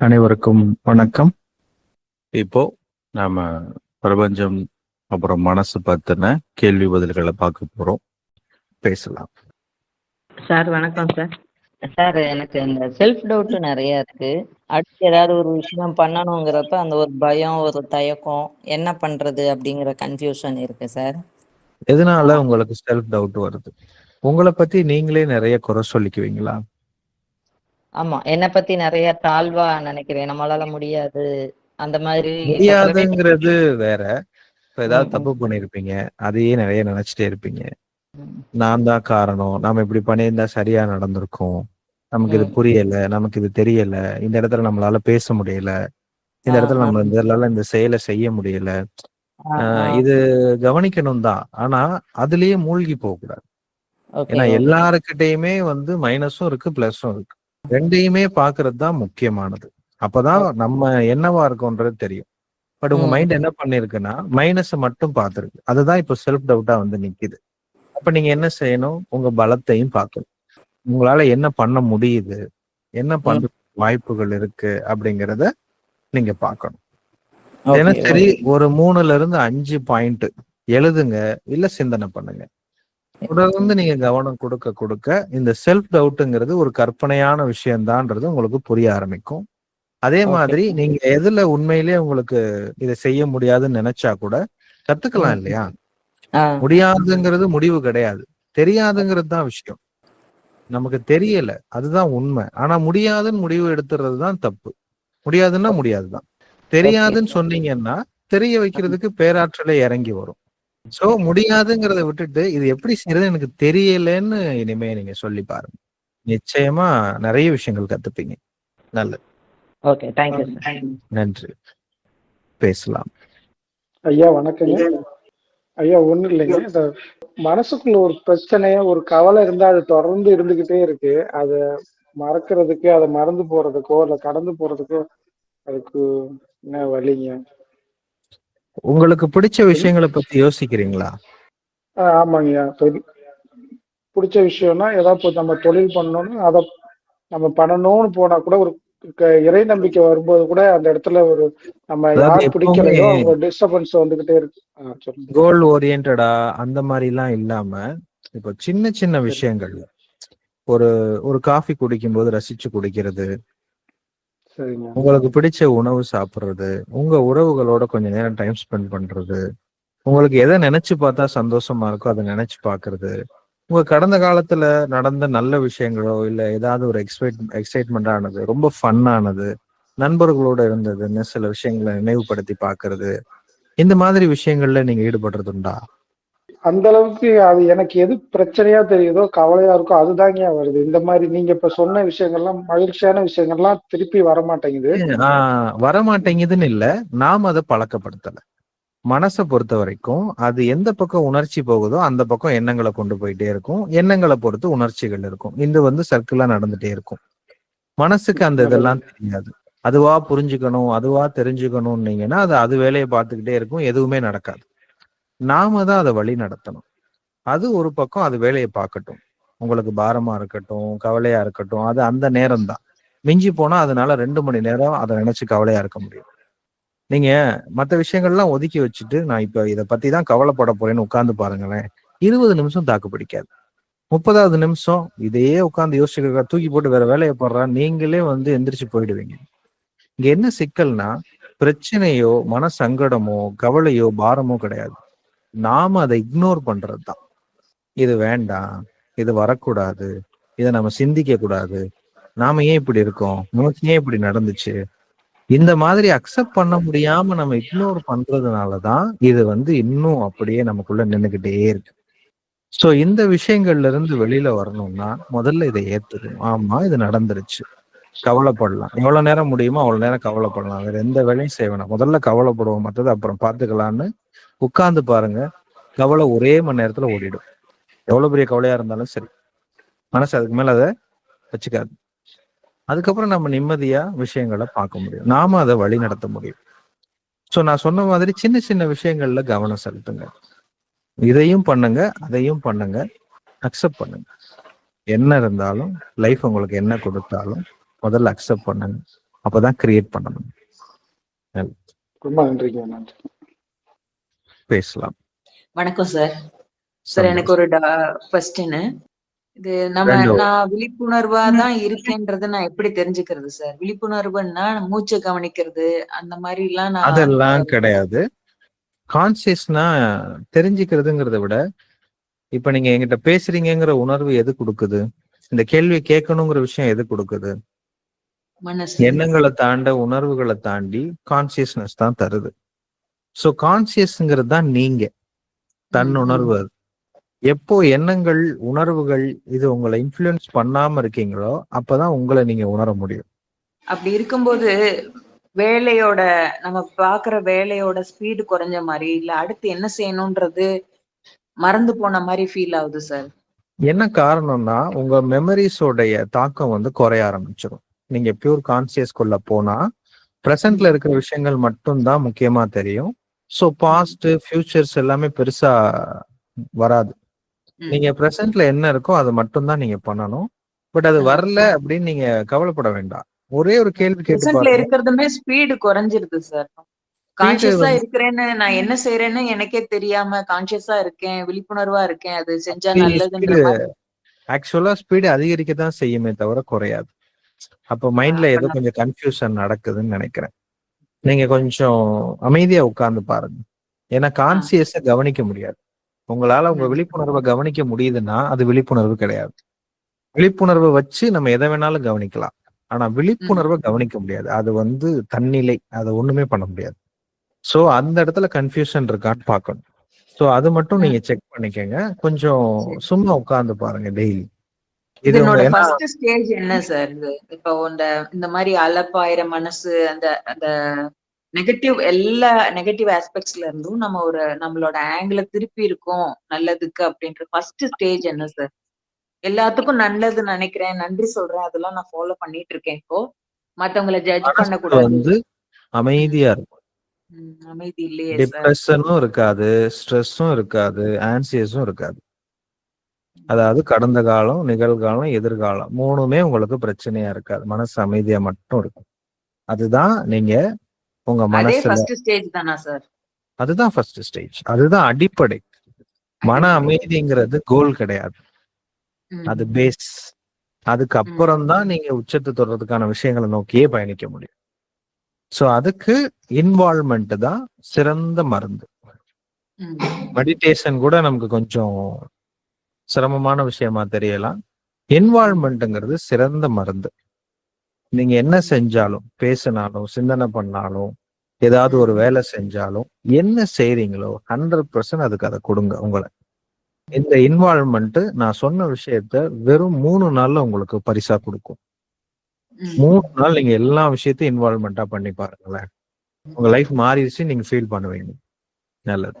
அனைவருக்கும் வணக்கம். இப்போ நாம பிரபஞ்சம் அப்புறம் மனசு பத்தின கேள்வி பதில்களை பார்க்க போறோம். பேசலாம். சார் வணக்கம் சார். சார் எனக்கு இந்த செல்ஃப் டவுட் நிறைய இருக்கு. அடுத்து ஏதாவது ஒரு விஷயம் பண்ணணுங்கிறப்ப அந்த ஒரு பயம் ஒரு தயக்கம் என்ன பண்றது அப்படிங்கிற கன்ஃபியூஷன் இருக்கு சார். எதனால உங்களுக்கு செல்ஃப் டவுட் வருது? உங்களை பத்தி நீங்களே நிறைய குறை சொல்லிக்குவீங்களா? ஆமா. என்னை பத்தி நிறைய தாழ்வா நினைக்கிறேன். நம்மளால முடியாது. அந்த மாதிரி முடியாதுங்கிறது வேற. இப்ப ஏதாவது தப்பு பண்ணிருப்பீங்க அதையே நிறைய நினைச்சிட்டே இருப்பீங்க. நான் தான் காரணம். நாம இப்படி பண்ணியிருந்தா சரியா நடந்திருக்கும். நமக்கு இது. புரியல. நமக்கு இது தெரியல. இந்த இடத்துல நம்மளால பேச முடியல. இந்த இடத்துல நம்ம இந்த இடத்துல இந்த செயலை செய்ய முடியல. இது கவனிக்கணும் தான். ஆனா அதுலயே மூழ்கி போக கூடாது ஏன்னா எல்லாருக்கிட்டையுமே வந்து மைனஸும் இருக்கு பிளஸும் இருக்கு. ரெண்டையுமே பாக்குறது தான் முக்கியமானது. அப்பதான் நம்ம என்னவா இருக்கோன்றது தெரியும். பட் உங்க மைண்ட் என்ன பண்ணிருக்குன்னா மைனஸை மட்டும் பார்த்திருக்கு அதுதான் இப்போ செல்ஃப் டவுட்டா வந்து நிக்குது. அப்ப நீங்க என்ன செய்யணும்? உங்க பலத்தையும் பார்க்கணும் உங்களால என்ன பண்ண முடியுது? என்ன ம். பண்ற வாய்ப்புகள் இருக்கு? அப்படிங்கறத நீங்க பார்க்கணும் தினசரி ஒரு மூணுல இருந்து அஞ்சு பாயிண்ட் எழுதுங்க. இல்ல சிந்தனை பண்ணுங்க. தொடர்ந்து நீங்க கவனம் கொடுக்க கொடுக்க இந்த செல்ஃப் டவுட்டுங்கிறது ஒரு கற்பனையான விஷயம்தான்றது உங்களுக்கு புரிய ஆரம்பிக்கும். அதே மாதிரி நீங்க எதுல உண்மையிலேயே உங்களுக்கு இதை செய்ய முடியாதுன்னு நினைச்சா கூட கத்துக்கலாம் இல்லையா? முடியாதுங்கிறது முடிவு கிடையாது. தெரியாதுங்கிறது தான் விஷயம். நமக்கு தெரியல. அதுதான் உண்மை. ஆனா முடியாதுன்னு முடிவு எடுத்துறது தான் தப்பு. முடியாதுன்னா முடியாதுதான் தெரியாதுன்னு சொன்னீங்கன்னா தெரிய வைக்கிறதுக்கு பேராற்றலே இறங்கி வரும். சோ முடியாதுங்கிறத விட்டுட்டு இது எப்படி செய்யறது எனக்கு தெரியலன்னு இனிமே நீங்க சொல்லி பாருங்க. நிச்சயமா நிறைய விஷயங்கள் கத்துப்பீங்க. நல்லது. ஓகே தேங்க்யூ நன்றி. பேசலாம். ஐயா வணக்கங்க. ஐயா ஒண்ணும் இல்லைங்க. இந்த மனசுக்குள்ள ஒரு பிரச்சனையா ஒரு கவலை இருந்தா அது தொடர்ந்து இருந்துகிட்டே இருக்கு. அத மறக்கிறதுக்கு அதை மறந்து போறதுக்கோ இல்ல கடந்து போறதுக்கோ அதுக்கு என்ன வழிங்க? உங்களுக்கு பிடிச்ச விஷயங்களை பத்தி யோசிக்கிறீங்களா? ஆமாங்கய்யா பிடிச்ச விஷயம்னா ஏதாவது நம்ம தொழில் பண்ணணும்னு அதை நம்ம பண்ணணும்னு போனா கூட ஒரு இறை நம்பிக்கை வரும்போது கூட அந்த இடத்துல ஒரு நம்ம யார் பிடிக்கலையோ அவங்க டிஸ்டர்பன்ஸ் வந்துகிட்டே இருக்கு. கோல் ஓரியன்டா அந்த மாதிரி எல்லாம் இல்லாம இப்போ சின்ன சின்ன விஷயங்கள். ஒரு ஒரு காஃபி குடிக்கும்போது ரசிச்சு குடிக்கிறது உங்களுக்கு பிடிச்ச உணவு சாப்பிடுறது உங்க உறவுகளோட கொஞ்ச நேரம் டைம் ஸ்பெண்ட் பண்றது உங்களுக்கு எதை நினைச்சு பார்த்தா சந்தோஷமா இருக்கோ அதை நினைச்சு பாக்குறது உங்க கடந்த காலத்துல நடந்த நல்ல விஷயங்களோ இல்ல ஏதாவது ஒரு எக்ஸைட் எக்ஸைட்மெண்ட் ஆனது ரொம்ப ஃபன் ஆனது நண்பர்களோட இருந்ததுன்னு சில விஷயங்களை நினைவுபடுத்தி பாக்குறது இந்த மாதிரி விஷயங்கள்ல நீங்க ஈடுபடுறது உண்டா அந்த அளவுக்கு அது எனக்கு எது பிரச்சனையா தெரியுதோ கவலையா இருக்கோ அதுதாங்க வருது. இந்த மாதிரி நீங்க இப்ப சொன்ன விஷயங்கள்லாம் மகிழ்ச்சியான விஷயங்கள்லாம் திருப்பி வர மாட்டேங்குது ஆஹ் வரமாட்டேங்குதுன்னு இல்ல. நாம அதை பழக்கப்படுத்தல. மனசை பொறுத்த வரைக்கும் அது எந்த பக்கம் உணர்ச்சி போகுதோ அந்த பக்கம் எண்ணங்களை கொண்டு போயிட்டே இருக்கும். எண்ணங்களை பொறுத்து உணர்ச்சிகள் இருக்கும். இது வந்து சர்க்கிளா நடந்துட்டே இருக்கும். மனசுக்கு அந்த இதெல்லாம் தெரியாது. அதுவா புரிஞ்சுக்கணும் அதுவா தெரிஞ்சுக்கணும்னீங்கன்னா அது அது வேலையை பார்த்துக்கிட்டே இருக்கும். எதுவுமே நடக்காது. நாம தான் அதை வழி நடத்தணும். அது ஒரு பக்கம் அது வேலையை பார்க்கட்டும். உங்களுக்கு பாரமா இருக்கட்டும் கவலையா இருக்கட்டும் அது அந்த நேரம் தான். மிஞ்சி போனா அதனால ரெண்டு மணி நேரம் அதை நினைச்சு கவலையா இருக்க முடியும். நீங்க மற்ற விஷயங்கள்லாம் ஒதுக்கி வச்சுட்டு நான் இப்ப இதை பத்தி தான் கவலைப்பட போறேன்னு உட்காந்து பாருங்களேன். இருபது நிமிஷம் தாக்கு பிடிக்காது. முப்பதாவது நிமிஷம் இதையே உட்காந்து யோசிச்சுக்க தூக்கி போட்டு வேற வேலையை போடுறா நீங்களே வந்து எந்திரிச்சு போயிடுவீங்க. இங்க என்ன சிக்கல்னா பிரச்சனையோ மன சங்கடமோ கவலையோ பாரமோ கிடையாது. நாம அதை இக்னோர் பண்றது தான் இது வேண்டாம் இது வரக்கூடாது இதை நம்ம சிந்திக்க கூடாது நாம ஏன் இப்படி இருக்கோம்? நமக்கு ஏன் இப்படி நடந்துச்சு? இந்த மாதிரி அக்செப்ட் பண்ண முடியாம நம்ம இக்னோர் பண்றதுனாலதான் இது வந்து இன்னும் அப்படியே நமக்குள்ள நின்னுகிட்டே இருக்கு. சோ இந்த விஷயங்கள்ல இருந்து வெளியில வரணும்னா முதல்ல இதை ஏத்துக்கணும். ஆமா இது நடந்துருச்சு. கவலைப்படலாம். எவ்வளவு நேரம் முடியுமோ அவ்வளவு நேரம் கவலைப்படலாம். வேற எந்த வேலையும் செய்ய வேணாம். முதல்ல கவலைப்படுவோம் மற்றது அப்புறம் பாத்துக்கலாம்னு உட்கார்ந்து பாருங்க. கவலை ஒரே மணி நேரத்துல ஓடிடும். எவ்வளவு பெரிய கவலையா இருந்தாலும் சரி. மனசு அதுக்கு மேல அதை வச்சுக்காது. அதுக்கப்புறம் நம்ம நிம்மதியா விஷயங்களை பார்க்க முடியும். நாம அதை வழி நடத்த முடியும். சோ நான் சொன்ன மாதிரி சின்ன சின்ன விஷயங்கள்ல கவனம் செலுத்துங்க. இதையும் பண்ணுங்க அதையும் பண்ணுங்க. அக்செப்ட் பண்ணுங்க. என்ன இருந்தாலும் லைஃப் உங்களுக்கு என்ன கொடுத்தாலும் முதல்ல அக்செப்ட் பண்ணுங்க. அப்பதான் கிரியேட் பண்ணணும். ரொம்ப நன்றிங்க நன்றி பேசலாம். வணக்கம் சார் சார் எனக்கு ஒரு கொஸ்டின் இது நம்ம. நான் விழிப்புணர்வா தான் இருக்கேன்றதை நான் எப்படி தெரிஞ்சுக்கிறது சார் விழிப்புணர்வுன்னா மூச்சை கவனிக்கிறது அந்த மாதிரி எல்லாம் நான் அதெல்லாம் கிடையாது. கான்சியஸ்னா தெரிஞ்சுக்கிறதுங்கிறத விட இப்ப நீங்க என்கிட்ட பேசுறீங்கங்கிற உணர்வு எது கொடுக்குது? இந்த கேள்வி கேட்கணுங்கிற விஷயம் எது கொடுக்குது? எண்ணங்களை தாண்ட உணர்வுகளை தாண்டி கான்சியஸ்னஸ் தான் தருது. சோ கான்சியஸ்ங்கிறது தான் நீங்க தன் உணர்வு. எப்போ எண்ணங்கள் உணர்வுகள் இது உங்களை இன்ஃப்ளூயன்ஸ் பண்ணாம இருக்கீங்களோ அப்பதான் உங்களை நீங்க உணர முடியும். அப்படி இருக்கும்போது வேலையோட நம்ம பாக்குற வேலையோட ஸ்பீடு குறைஞ்ச மாதிரி இல்ல அடுத்து என்ன செய்யணும்ன்றது மறந்து போன மாதிரி ஃபீல் ஆகுது சார் என்ன காரணம்னா உங்க மெமரிஸோடைய தாக்கம் வந்து குறைய ஆரம்பிச்சிடும் நீங்க பியூர் கான்சியஸ்குள்ள போனா பிரசன்ட்ல இருக்கிற விஷயங்கள் மட்டும்தான் முக்கியமா தெரியும். ஸோ பாஸ்ட் ஃபியூச்சர்ஸ் எல்லாமே பெருசா வராது. நீங்க பிரசன்ட்ல என்ன இருக்கோ அதை மட்டும்தான் நீங்க பண்ணணும். பட் அது வரல அப்படின்னு நீங்க கவலைப்பட வேண்டாம். ஒரே ஒரு கேள்வி கேட்டு இருக்கிறதுமே ஸ்பீடு குறைஞ்சிருது சார் கான்சியஸா இருக்கிறேன்னு நான் என்ன செய்யறேன்னு எனக்கே தெரியாம கான்சியஸா இருக்கேன் விழிப்புணர்வா இருக்கேன் அது செஞ்சா நல்லதுன்ற மாதிரி. ஆக்சுவலா ஸ்பீடு அதிகரிக்க தான் செய்யுமே தவிர குறையாது. அப்போ மைண்ட்ல ஏதோ கொஞ்சம் கன்ஃபியூஷன் நடக்குதுன்னு நினைக்கிறேன். நீங்க கொஞ்சம் அமைதியா உட்கார்ந்து பாருங்க. ஏன்னா கான்சியஸ கவனிக்க முடியாது. உங்களால உங்க. விழிப்புணர்வை கவனிக்க முடியுதுன்னா அது விழிப்புணர்வு கிடையாது. விழிப்புணர்வை வச்சு நம்ம எதை வேணாலும் கவனிக்கலாம். ஆனா விழிப்புணர்வை கவனிக்க முடியாது. அது வந்து தன்னிலை. அதை ஒண்ணுமே பண்ண முடியாது. சோ அந்த இடத்துல கன்ஃபியூஷன் இருக்கான்னு பார்க்கணும். சோ அது மட்டும் நீங்க செக் பண்ணிக்கங்க. கொஞ்சம் சும்மா உட்கார்ந்து பாருங்க டெய்லி இதனோட ஃபர்ஸ்ட் ஸ்டேஜ் என்ன சார் இது இப்போ இந்த இந்த மாதிரி அலப்பாயிர மனசு அந்த அந்த நெகட்டிவ் எல்லா நெகட்டிவ் ஆஸ்பெக்ட்ஸ்ல இருந்தும் நம்ம ஒரு நம்மளோட ஆங்கிள திருப்பி இருக்கோம் நல்லதுக்கு அப்படின்ற ஃபர்ஸ்ட் ஸ்டேஜ் என்ன சார் எல்லாத்துக்கும் நல்லது நினைக்கிறேன் நன்றி சொல்றேன் அதெல்லாம் நான் ஃபாலோ பண்ணிட்டு இருக்கேன் இப்போ. மத்தவங்களை ஜட்ஜ் பண்ணக்கூடாது. வந்து அமைதியா இருக்கும். அமைதி இல்லையே டிப்ரெஷனும் இருக்காது ஸ்ட்ரெஸ்ஸும் இருக்காது ஆன்சியஸும் இருக்காது. அதாவது கடந்த காலம் நிகழ்காலம் எதிர்காலம் மூணுமே உங்களுக்கு பிரச்சனையா இருக்காது. மனசு அமைதியா மட்டும் இருக்கும். அதுதான் நீங்க உங்க மனசுல அதுதான் ஃபர்ஸ்ட் ஸ்டேஜ் அதுதான் அடிப்படை. மன அமைதிங்கிறது கோல் கிடையாது. அது பேஸ் அதுக்கு அப்புறம் தான் நீங்க உச்சத்தை தொடர்றதுக்கான விஷயங்களை நோக்கியே பயணிக்க முடியும். சோ அதுக்கு இன்வால்மெண்ட் தான் சிறந்த மருந்து. மெடிடேஷன் கூட நமக்கு கொஞ்சம் சிரமமான விஷயமா தெரியலாம். இன்வால்மெண்ட்ங்கிறது சிறந்த மருந்து. நீங்க என்ன செஞ்சாலும் பேசினாலும் சிந்தனை பண்ணாலும் ஏதாவது ஒரு வேலை செஞ்சாலும் என்ன செய்றீங்களோ ஹண்ட்ரட் பர்சன்ட் அதுக்கு அதை கொடுங்க உங்களை. இந்த இன்வால்மெண்ட் நான் சொன்ன விஷயத்த வெறும் மூணு நாள்ல உங்களுக்கு பரிசா கொடுக்கும். மூணு நாள் நீங்க எல்லா விஷயத்தையும் இன்வால்மெண்டா பண்ணி பாருங்களேன். உங்க லைஃப் மாறிடுச்சு நீங்க ஃபீல் பண்ணுவீங்க. நல்லது.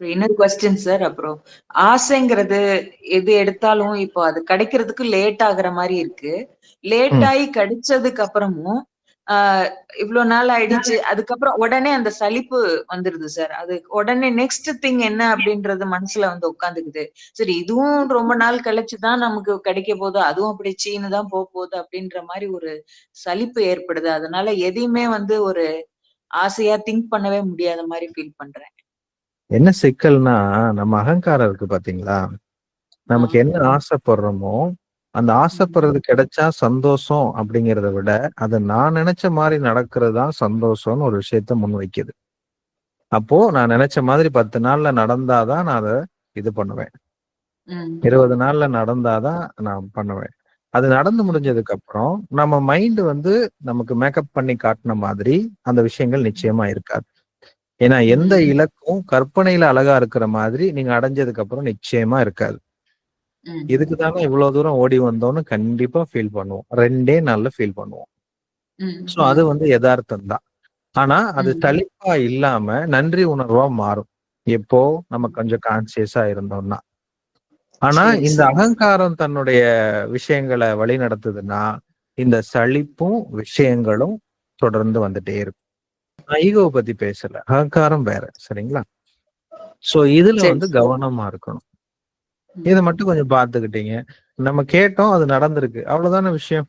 இன்னொரு கொஸ்டின் சார் அப்புறம் ஆசைங்கிறது எது எடுத்தாலும் இப்போ அது கிடைக்கிறதுக்கு லேட் ஆகுற மாதிரி இருக்கு. லேட். ஆகி கிடைச்சதுக்கு அப்புறமும் ஆஹ் இவ்வளவு நாள் ஆயிடுச்சு அதுக்கப்புறம் உடனே அந்த சலிப்பு வந்துருது சார் அது உடனே நெக்ஸ்ட் திங் என்ன அப்படின்றது மனசுல வந்து உட்காந்துக்குது. சரி இதுவும் ரொம்ப நாள் கழிச்சுதான் நமக்கு கிடைக்க போகுது அதுவும் அப்படி சீனு தான் போக போகுது அப்படின்ற மாதிரி ஒரு சலிப்பு ஏற்படுது. அதனால எதையுமே வந்து ஒரு ஆசையா திங்க் பண்ணவே முடியாத மாதிரி ஃபீல் பண்றேன். என்ன சிக்கல்னா நம்ம அகங்காரம் இருக்கு பாத்தீங்களா? நமக்கு என்ன ஆசைப்படுறோமோ அந்த ஆசைப்படுறது கிடைச்சா சந்தோஷம் அப்படிங்கிறத விட அது நான் நினைச்ச மாதிரி நடக்கிறது தான் சந்தோஷம்னு ஒரு விஷயத்த முன் வைக்குது. அப்போ நான் நினைச்ச மாதிரி பத்து நாள்ல நடந்தாதான் நான் அதை இது பண்ணுவேன். இருபது நாள்ல நடந்தாதான் நான் பண்ணுவேன். அது நடந்து முடிஞ்சதுக்கு அப்புறம் நம்ம மைண்ட் வந்து நமக்கு மேக்கப் பண்ணி காட்டின மாதிரி அந்த விஷயங்கள் நிச்சயமா இருக்காது. ஏன்னா எந்த இலக்கும் கற்பனையில அழகா இருக்கிற மாதிரி நீங்க அடைஞ்சதுக்கு அப்புறம் நிச்சயமா இருக்காது. இதுக்கு தானே இவ்வளவு தூரம் ஓடி வந்தோம்னு கண்டிப்பா ஃபீல் பண்ணுவோம். ரெண்டே நாள்ல ஃபீல் பண்ணுவோம். சோ அது வந்து யதார்த்தம் தான். ஆனா அது. தளிப்பா இல்லாம நன்றி உணர்வா மாறும். எப்போ? நம்ம கொஞ்சம் கான்சியஸா இருந்தோம்னா. ஆனா இந்த. அகங்காரம் தன்னுடைய விஷயங்களை வழி நடத்துதுன்னா இந்த சலிப்பும் விஷயங்களும் தொடர்ந்து வந்துட்டே இருக்கும். ஈகோவை பத்தி பேசல. அகங்காரம் வேற சரிங்களா? சோ இதுல வந்து. கவனமா இருக்கணும். இதை மட்டும் கொஞ்சம் பார்த்துக்கிட்டீங்க. நம்ம கேட்டோம் அது நடந்திருக்கு. அவ்வளவுதான விஷயம்?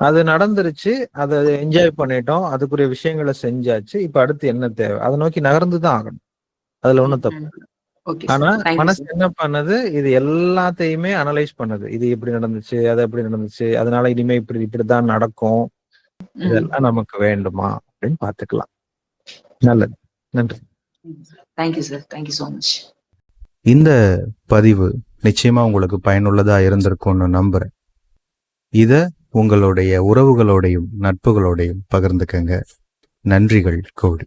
அது நடந்துருச்சு அதை என்ஜாய் பண்ணிட்டோம் அதுக்குரிய விஷயங்களை செஞ்சாச்சு. இப்ப அடுத்து என்ன தேவை? அதை நோக்கி நகர்ந்து தான் ஆகணும். அதுல ஒண்ணும் தப்பு ஆனா மனசு என்ன பண்ணுது? இது எல்லாத்தையுமே அனலைஸ் பண்ணுது. இது இப்படி நடந்துச்சு அது எப்படி நடந்துச்சு அதனால இனிமே இப்படி இப்படிதான் நடக்கும். இதெல்லாம் நமக்கு வேண்டுமா? அப்படின்னு பாத்துக்கலாம் நல்லது. நன்றி. Thank you sir thank you so much இந்த பதிவு நிச்சயமா உங்களுக்கு பயனுள்ளதா இருந்திருக்கும்னு நம்புறேன். இத உங்களுடைய உறவுகளோடையும் நட்புகளோடையும் பகிர்ந்துக்கங்க. நன்றிகள் கோடி.